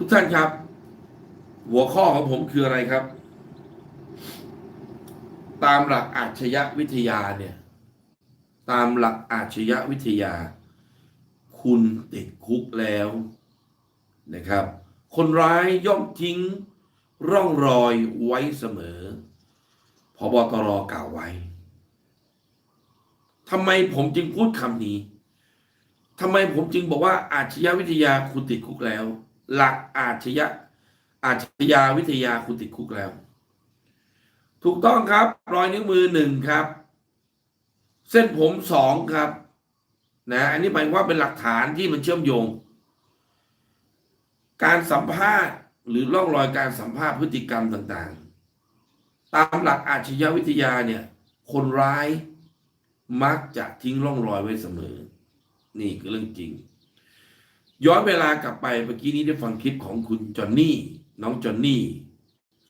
ทุกท่านครับ หัวข้อของผมคืออะไรครับ ตามหลักอาชญาวิทยาเนี่ย ตามหลักอาชญาวิทยา คุณติดคุกแล้วนะครับ คนร้ายย่อมทิ้งร่องรอยไว้เสมอพบตรกล่าวไว้ทำไมผมจึงพูดคำนี้ทำไมผมจึงบอกว่าอาชญาวิทยาคุณติดคุกแล้ว หลักอาชญาอาชญาวิทยาคุณติดคุกแล้ว ถูกต้องครับ รอยนิ้วมือหนึ่งครับ เส้นผมสองครับนะอันนี้หมายความว่าเป็นหลักฐานที่มันเชื่อมโยง การสัมภาษณ์หรือร่องรอยการสัมภาษณ์พฤติกรรมต่างๆ ตามหลักอาชญาวิทยาเนี่ย คนร้ายมักจะทิ้งร่องรอยไว้เสมอ นี่คือเรื่องจริง ย้อนเวลากลับไปเมื่อกี้นี้ได้ฟังคลิปของคุณจอนนี่ น้องจอนนี่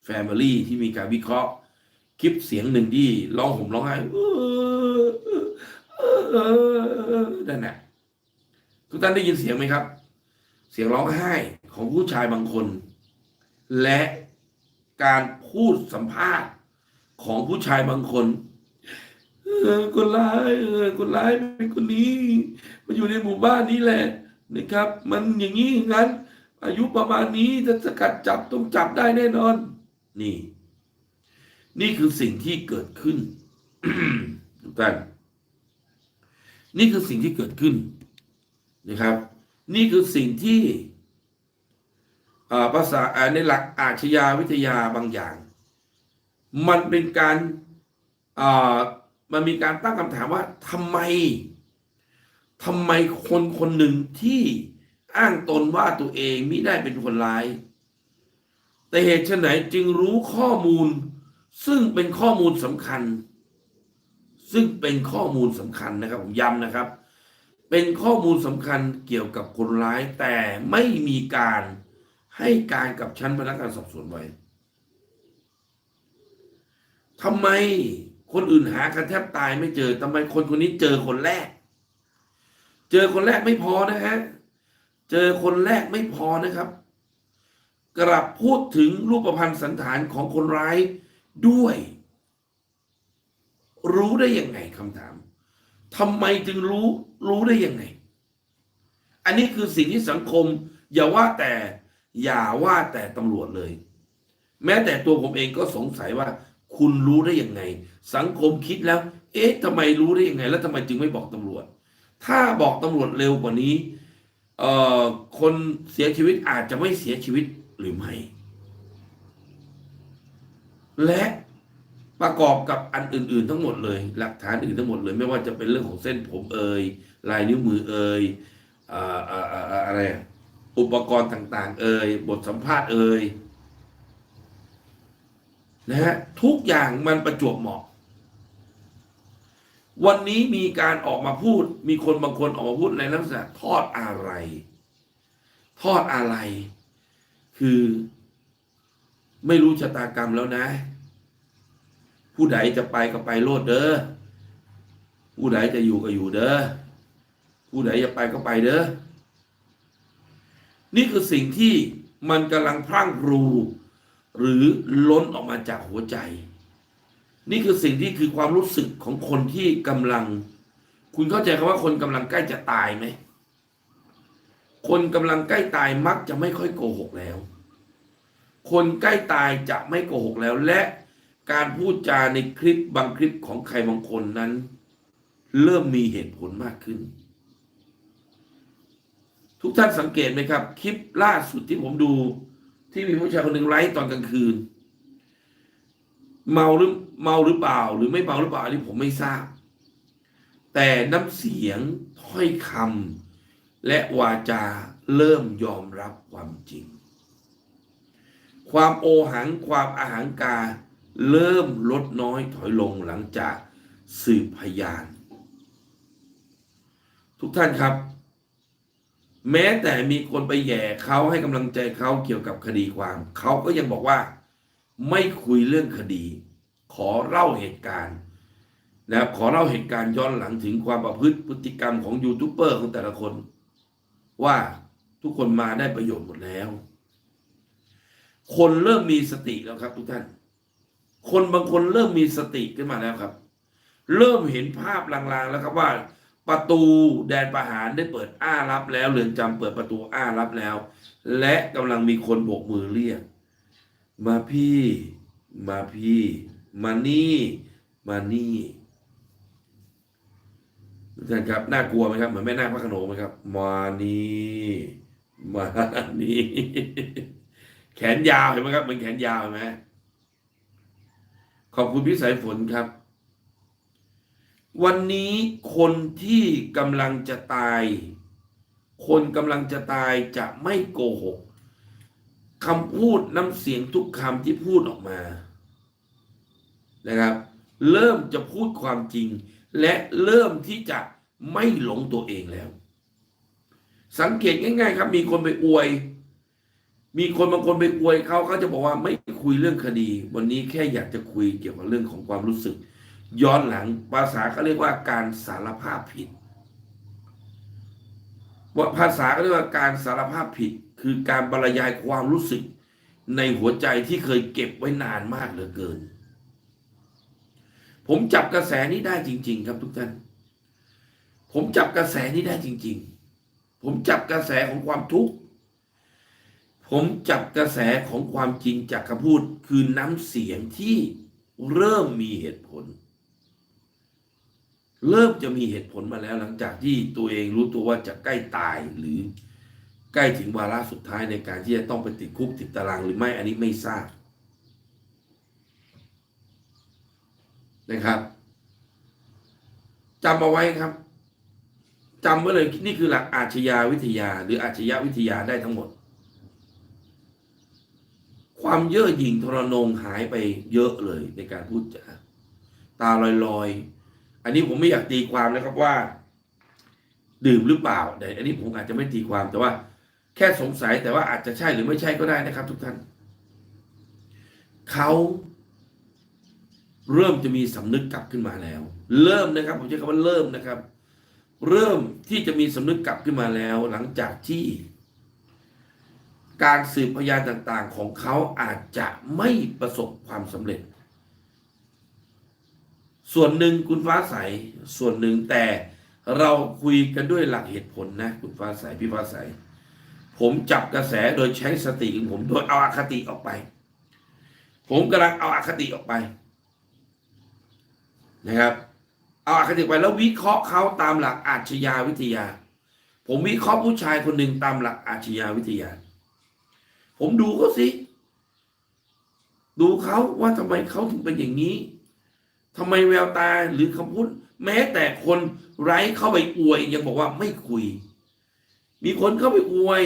แฟมิลี่ที่มีการวิเคราะห์ คลิปเสียงหนึ่งที่ร้องห่มร้องไห้นั่นแหละทุกท่านได้ยินเสียงไหมครับ เสียงร้องไห้ของผู้ชายบางคน และการพูดสัมภาษณ์ของผู้ชายบางคนคนร้ายคนร้ายเป็นคนนี้มันอยู่ในหมู่บ้านนี้แหละ นะครับ มันอย่างนี้อย่างนั้น อายุประมาณนี้จะสกัดจับต้องจับได้แน่นอน นี่ นี่คือสิ่งที่เกิดขึ้นทุกท่านนี่คือสิ่งที่เกิดขึ้นนะครับ นี่คือสิ่งที่ภาษาในหลักอาชญาวิทยาบางอย่าง มันเป็นการมันมีการตั้งคำถามว่าทำไม ทำไมคนคนหนึ่งที่อ้างตนว่าตัวเองมิได้เป็นคนร้าย แต่เหตุไฉนจึงรู้ข้อมูล ซึ่งเป็นข้อมูลสำคัญ ซึ่งเป็นข้อมูลสำคัญนะครับ ผมย้ำนะครับ เป็นข้อมูลสำคัญเกี่ยวกับคนร้าย แต่ไม่มีการให้การกับชั้นพนักงานสอบสวนไว้ทำไมคนอื่นหากันแทบตายไม่เจอทำไมคนคนนี้เจอคนแรก เจอคนแรกไม่พอนะฮะ เจอคนแรกไม่พอนะครับ กลับพูดถึงรูปพรรณสันฐานของคนร้ายด้วย รู้ได้ยังไงคำถามทำไมจึงรู้รู้ได้ยังไง อันนี้คือสิ่งที่สังคม อย่าว่าแต่อย่าว่าแต่ตำรวจเลย แม้แต่ตัวผมเองก็สงสัยว่า คุณรู้ได้ยังไง สังคมคิดแล้ว เอ๊ะทำไมรู้ได้ยังไง แล้วทำไมจึงไม่บอกตำรวจ ถ้าบอกตำรวจเร็วกว่านี้เอ่อคนเสียชีวิตอาจจะไม่เสียชีวิตหรือไม่ และประกอบกับอันอื่น ๆ ทั้งหมดเลย หลักฐานอื่นทั้งหมดเลย ไม่ว่าจะเป็นเรื่องของเส้นผมเอ่ยลายนิ้วมือเอ่ยอะไรอุปกรณ์ต่าง ๆ เอ่ยบทสัมภาษณ์เอ่ยนะฮะทุกอย่างมันประจวบเหมาะ วันนี้มีการออกมาพูด มีคนบางคนออกมาพูดในลักษณะทอดอะไร ทอดอะไร คือไม่รู้ชะตากรรมแล้วนะ ผู้ใดจะไปก็ไปโลดเด้อผู้ใดจะอยู่ก็อยู่เด้อผู้ใดจะไปก็ไปเด้อนี่คือสิ่งที่มันกำลังพรั่งพรู หรือล้นออกมาจากหัวใจ นี่คือสิ่งที่คือความรู้สึกของคนที่กำลัง คุณเข้าใจคำว่าคนกำลังใกล้จะตายไหม คนกำลังใกล้ตายมักจะไม่ค่อยโกหกแล้ว คนใกล้ตายจะไม่โกหกแล้ว และการพูดจาในคลิปบางคลิปของใครบางคนนั้น เริ่มมีเหตุผลมากขึ้น ทุกท่านสังเกตไหมครับ คลิปล่าสุดที่ผมดู ที่มีผู้ชายคนหนึ่งไลฟ์ตอนกลางคืน เมาหรือเมาหรือเปล่า หรือไม่เมาหรือเปล่าอันนี้ผมไม่ทราบ แต่น้ำเสียงถ้อยคำและวาจาเริ่มยอมรับความจริง ความโอหังความอาหังกาเริ่มลดน้อยถอยลงหลังจากสืบพยาน ทุกท่านครับ แม้แต่มีคนไปแย่เขาให้กำลังใจเขาเกี่ยวกับคดีความ เขาก็ยังบอกว่า ไม่คุยเรื่องคดี ขอเล่าเหตุการณ์นะครับขอเล่าเหตุการณ์ย้อนหลังถึงความประพฤติพฤติกรรมของยูทูบเบอร์ของแต่ละคน ว่าทุกคนมาได้ประโยชน์หมดแล้ว คนเริ่มมีสติแล้วครับ ทุกท่าน คนบางคนเริ่มมีสติขึ้นมาแล้วครับ เริ่มเห็นภาพลางๆแล้วครับว่าประตูแดนประหารได้เปิดอ้ารับแล้วเรือนจำเปิดประตูอ้ารับแล้ว และกำลังมีคนโบกมือเรียก มาพี่ มาพี่ มานี่ มานี่ทุกท่านครับน่ากลัวไหมครับเหมือนแม่นาคพระขนงไหมครับ มานี่มานี่แขนยาวเห็นไหมครับเหมือนแขนยาวเห็นไหมขอบคุณพี่สายฝนครับ วันนี้คนที่กำลังจะตาย คนกำลังจะตายจะไม่โกหก คำพูดน้ำเสียงทุกคำที่พูดออกมานะครับ เริ่มจะพูดความจริง และเริ่มที่จะไม่หลงตัวเองแล้ว สังเกตง่าย ๆ ครับ มีคนไปอวย มีคนบางคนไปอวยเขาเขาจะบอกว่าไม่คุยเรื่องคดี วันนี้แค่อยากจะคุยเกี่ยวกับเรื่องของความรู้สึก ย้อนหลังภาษาเขาเรียกว่าการสารภาพผิดภาษาเขาเรียกว่าการสารภาพผิด คือการบรรยายความรู้สึกในหัวใจที่เคยเก็บไว้นานมากเหลือเกิน ผมจับกระแสนี้ได้จริง ๆ ครับทุกท่าน ผมจับกระแสนี้ได้จริง ๆ ผมจับกระแสของความทุกข์ ผมจับกระแสของความจริงจากคำพูดคือน้ำเสียงที่เริ่มมีเหตุผล เริ่มจะมีเหตุผลมาแล้วหลังจากที่ตัวเองรู้ตัวว่าจะใกล้ตายหรือ ใกล้ถึงวาระสุดท้ายในการที่จะต้องไปติดคุกติดตารางหรือไม่อันนี้ไม่ทราบนะครับจำเอาไว้ครับจำไว้เลยนี่คือหลักอาชญาวิทยา หรืออาชญาวิทยาได้ทั้งหมด ความเย่อหยิ่งทรนงหายไปเยอะเลยในการพูดจาตาลอยๆ อันนี้ผมไม่อยากตีความนะครับว่า ดื่มหรือเปล่าแต่อันนี้ผมอาจจะไม่ตีความแต่ว่า แค่สงสัยแต่ว่าอาจจะใช่หรือไม่ใช่ก็ได้นะครับ ทุกท่าน เขาเริ่มจะมีสำนึกกลับขึ้นมาแล้ว เริ่มนะครับ ผมใช้คำว่าเริ่มนะครับ เริ่มที่จะมีสำนึกกลับขึ้นมาแล้ว หลังจากที่ การสืบพยานต่างๆ ของเขาอาจจะไม่ประสบความสำเร็จ ส่วนหนึ่งคุณฟ้าใส ส่วนหนึ่งแต่เราคุยกันด้วยหลักเหตุผลนะ คุณฟ้าใสพี่ฟ้าใส ผมจับกระแสโดยใช้สติของผมโดยเอาอาคติออกไป ผมกำลังเอาอาคติออกไป นะครับ เอาอาคติออกไปแล้ววิเคราะห์เขาตามหลักอาชญาวิทยา ผมวิเคราะห์ผู้ชายคนหนึ่งตามหลักอาชญาวิทยา ผมดูเขาสิ ดูเขาว่าทำไมเขาถึงเป็นอย่างนี้ทำไมแววตาหรือคำพูดแม้แต่คนไร้เข้าไปอวยยังบอกว่าไม่คุย มีคนเข้าไปอวย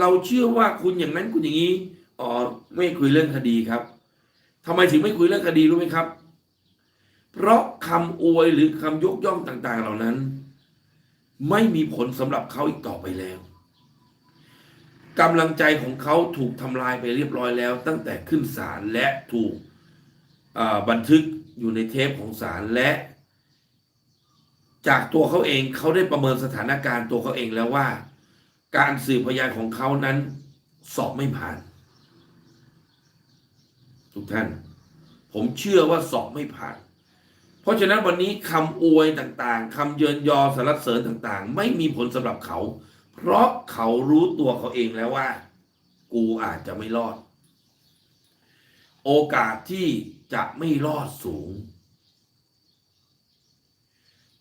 เราเชื่อว่าคุณอย่างนั้นคุณอย่างนี้อ๋อไม่คุยเรื่องคดีครับทำไมถึงไม่คุยเรื่องคดีรู้ไหมครับ เพราะคำอวยหรือคำยกย่องต่าง ๆ เหล่านั้น ไม่มีผลสำหรับเขาอีกต่อไปแล้วกำลังใจของเขาถูกทำลายไปเรียบร้อยแล้ว ตั้งแต่ขึ้นศาลและถูกบันทึกอยู่ในเทปของศาลและ จากตัวเขาเองเขาได้ประเมินสถานการณ์ตัวเขาเองแล้วว่า การสืบพยานของเขานั้น สอบไม่ผ่าน ทุกท่าน ผมเชื่อว่าสอบไม่ผ่าน เพราะฉะนั้นวันนี้คำอวยต่างๆคำเยินยอสรรเสริญต่างๆ ไม่มีผลสำหรับเขา เพราะเขารู้ตัวเขาเองแล้วว่า กูอาจจะไม่รอด โอกาสที่จะไม่รอดสูง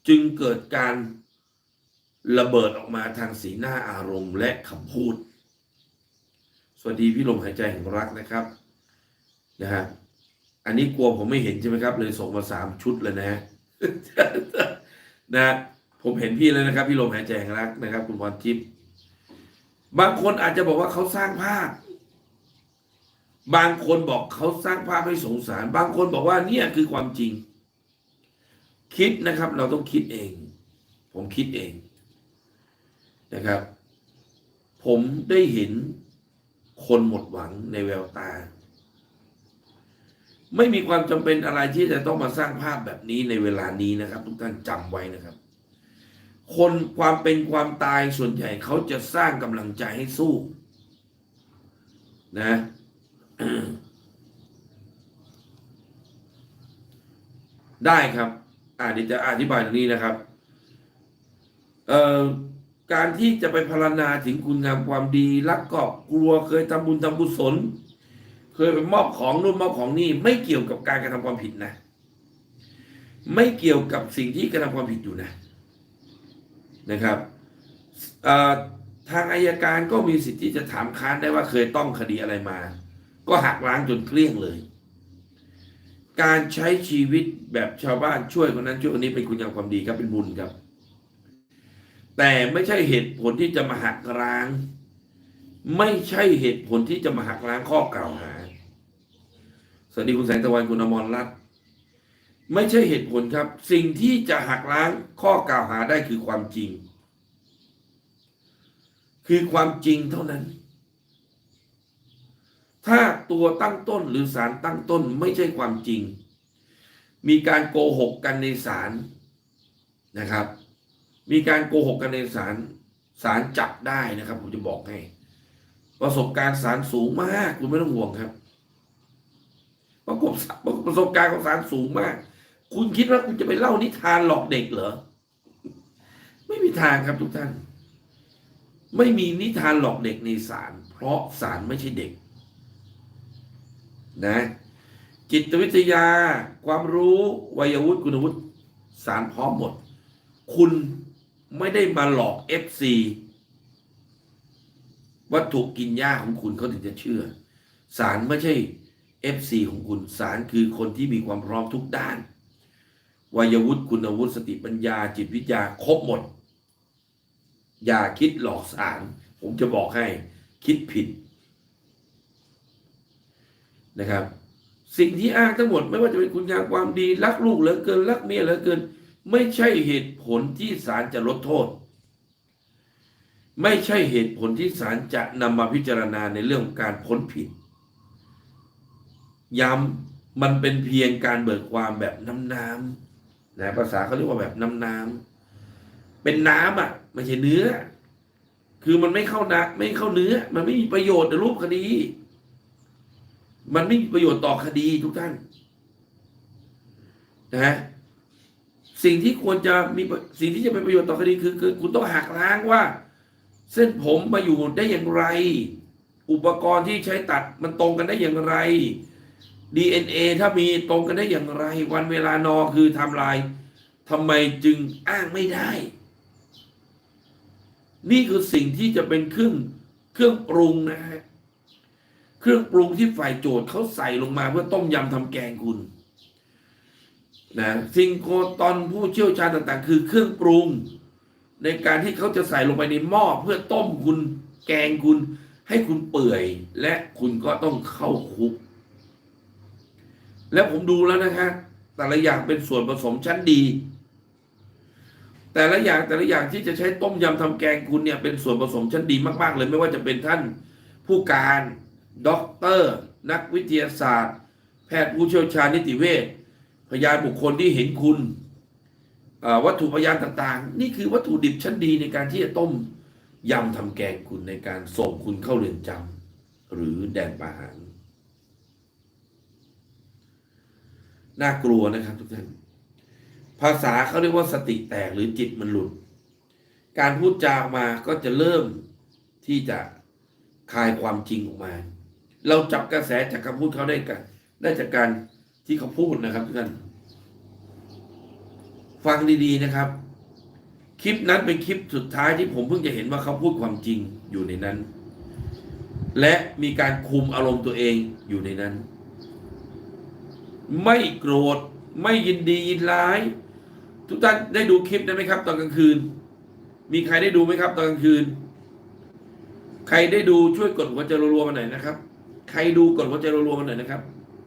จึงเกิดการ ระเบิดออกมาทางสีหน้าอารมณ์และคำพูด สวัสดีพี่ลมหายใจแห่งรักนะครับนะฮะอันนี้กลัวผมไม่เห็นใช่ไหมครับ เลยส่งมาสามชุดเลยนะนะผมเห็นพี่แล้วนะครับ พี่ลมหายใจแห่งรักนะครับ คุณพรทิพย์บางคนอาจจะบอกว่าเขาสร้างภาพ บางคนบอกเขาสร้างภาพให้สงสาร บางคนบอกว่าเนี่ยคือความจริง คิดนะครับ เราต้องคิดเอง ผมคิดเอง นะครับ ผมได้เห็นคนหมดหวังในแววตา ไม่มีความจำเป็นอะไรที่จะต้องมาสร้างภาพแบบนี้ในเวลานี้นะครับ ทุกท่านจำไว้นะครับ คนความเป็นความตายส่วนใหญ่เขาจะสร้างกำลังใจให้สู้ นะได้ครับ อ่าเดี๋ยวจะอธิบายตรงนี้นะครับ เอ่อ การที่จะไปพรรณนาถึงคุณงามความดีรักครอบครัวเคยทำบุญทำกุศล เคยไปมอบของนู่นมอบของนี่ไม่เกี่ยวกับการกระทำความผิดนะ ไม่เกี่ยวกับสิ่งที่กระทำความผิดอยู่นะนะครับทางอายการก็มีสิทธิ์ที่จะถามค้านได้ว่าเคยต้องคดีอะไรมา ก็หักล้างจนเกลี้ยงเลย การใช้ชีวิตแบบชาวบ้านช่วยคนนั้นช่วยคนนี้เป็นคุณงามความดีครับเป็นบุญครับ แต่ไม่ใช่เหตุผลที่จะมาหักล้าง ไม่ใช่เหตุผลที่จะมาหักล้างข้อกล่าวหาสวัสดีคุณแสงตะวันคุณอมรรัตน์ไม่ใช่เหตุผลครับ สิ่งที่จะหักล้างข้อกล่าวหาได้คือความจริง คือความจริงเท่านั้น ถ้าตัวตั้งต้นหรือสารตั้งต้นไม่ใช่ความจริง มีการโกหกกันในศาลนะครับ มีการโกหกกันในศาลศาลจับได้นะครับ ผมจะบอกให้ ประสบการณ์ศาลสูงมากคุณไม่ต้องห่วงครับประกบประสบการณ์ของศาลสูงมาก คุณคิดว่าคุณจะไปเล่านิทานหลอกเด็กเหรอ ไม่มีทางครับทุกท่าน ไม่มีนิทานหลอกเด็กในศาลเพราะศาลไม่ใช่เด็ก นะ จิตวิทยา ความรู้วัยวุฒิคุณวุฒิสารพร้อมหมด คุณ ไม่ได้มาหลอกเอฟซีวัตถุกินยาของคุณเขาถึงจะเชื่อ สารไม่ใช่เอฟซีของคุณ สารคือคนที่มีความพร้อมทุกด้านวัยวุฒิคุณวุฒิสติปัญญา จิตวิทยาครบหมด อย่าคิดหลอกสาร ผมจะบอกให้คิดผิดนะครับ สิ่งที่อ้างทั้งหมด ไม่ว่าจะเป็นคุณงามความดี รักลูกเหลือเกิน รักเมียเหลือเกิน ไม่ใช่เหตุผลที่ศาลจะลดโทษ ไม่ใช่เหตุผลที่ศาลจะนำมาพิจารณาในเรื่องการพ้นผิด ย้ำมันเป็นเพียงการเบิกความแบบน้ำน้ำนะภาษาเขาเรียกว่าแบบน้ำน้ำเป็นน้ำอะไม่ใช่เนื้อ คือมันไม่เข้านะไม่เข้าเนื้อ มันไม่มีประโยชน์ในรูปคดี มันไม่มีประโยชน์ต่อคดีทุกท่านนะฮะ สิ่งที่ควรจะมีสิ่งที่จะเป็นประโยชน์ต่อคดีคือคือคุณต้องหักล้างว่า เส้นผมมาอยู่ได้อย่างไร อุปกรณ์ที่ใช้ตัดมันตรงกันได้อย่างไร DNA ถ้ามีตรงกันได้อย่างไร วันเวลานอคือทำลายทำไมจึงอ้างไม่ได้ นี่คือสิ่งที่จะเป็นเครื่องเครื่องปรุงนะฮะเครื่องปรุงที่ฝ่ายโจทย์เขาใส่ลงมาเพื่อต้มยำทำแกงคุณ นะสิงโคตอนผู้เชี่ยวชาญต่างๆ คือเครื่องปรุง ในการที่เขาจะใส่ลงไปในหม้อเพื่อต้มคุณแกงคุณ ให้คุณเปื่อย และคุณก็ต้องเข้าคุก แล้วผมดูแล้วนะคะแต่ละอย่างเป็นส่วนผสมชั้นดี แต่ละอย่างแต่ละอย่างที่จะใช้ต้มยำทำแกงคุณเนี่ยเป็นส่วนผสมชั้นดีมาก ๆ เลยไม่ว่าจะเป็นท่านผู้การด็อกเตอร์ นักวิทยาศาสตร์ แพทย์ผู้เชี่ยวชาญนิติเวช พยานบุคคลที่เห็นคุณวัตถุพยานต่างๆ นี่คือวัตถุดิบชั้นดีในการที่จะต้มยำทำแกงคุณในการส่งคุณเข้าเรือนจำหรือแดนประหารน่ากลัวนะครับทุกท่านภาษาเขาเรียกว่าสติแตกหรือจิตมันหลุด การพูดจาออกมาก็จะเริ่มที่จะคลายความจริงออกมา เราจับกระแสจากคำพูดเขาได้กัน ได้จากการ ที่เขาพูดนะครับทุกท่านฟังดีๆนะครับ คลิปนั้นเป็นคลิปสุดท้ายที่ผมเพิ่งจะเห็นว่าเขาพูดความจริงอยู่ในนั้น และมีการคุมอารมณ์ตัวเองอยู่ในนั้น ไม่โกรธไม่ยินดียินร้าย ทุกท่านได้ดูคลิปนั้นไหมครับ ตอนกลางคืน มีใครได้ดูไหมครับ ตอนกลางคืน ใครได้ดูช่วยกดหัวใจรัวๆมาหน่อยนะครับ ใครดูกดหัวใจรัวๆมาหน่อยนะครับ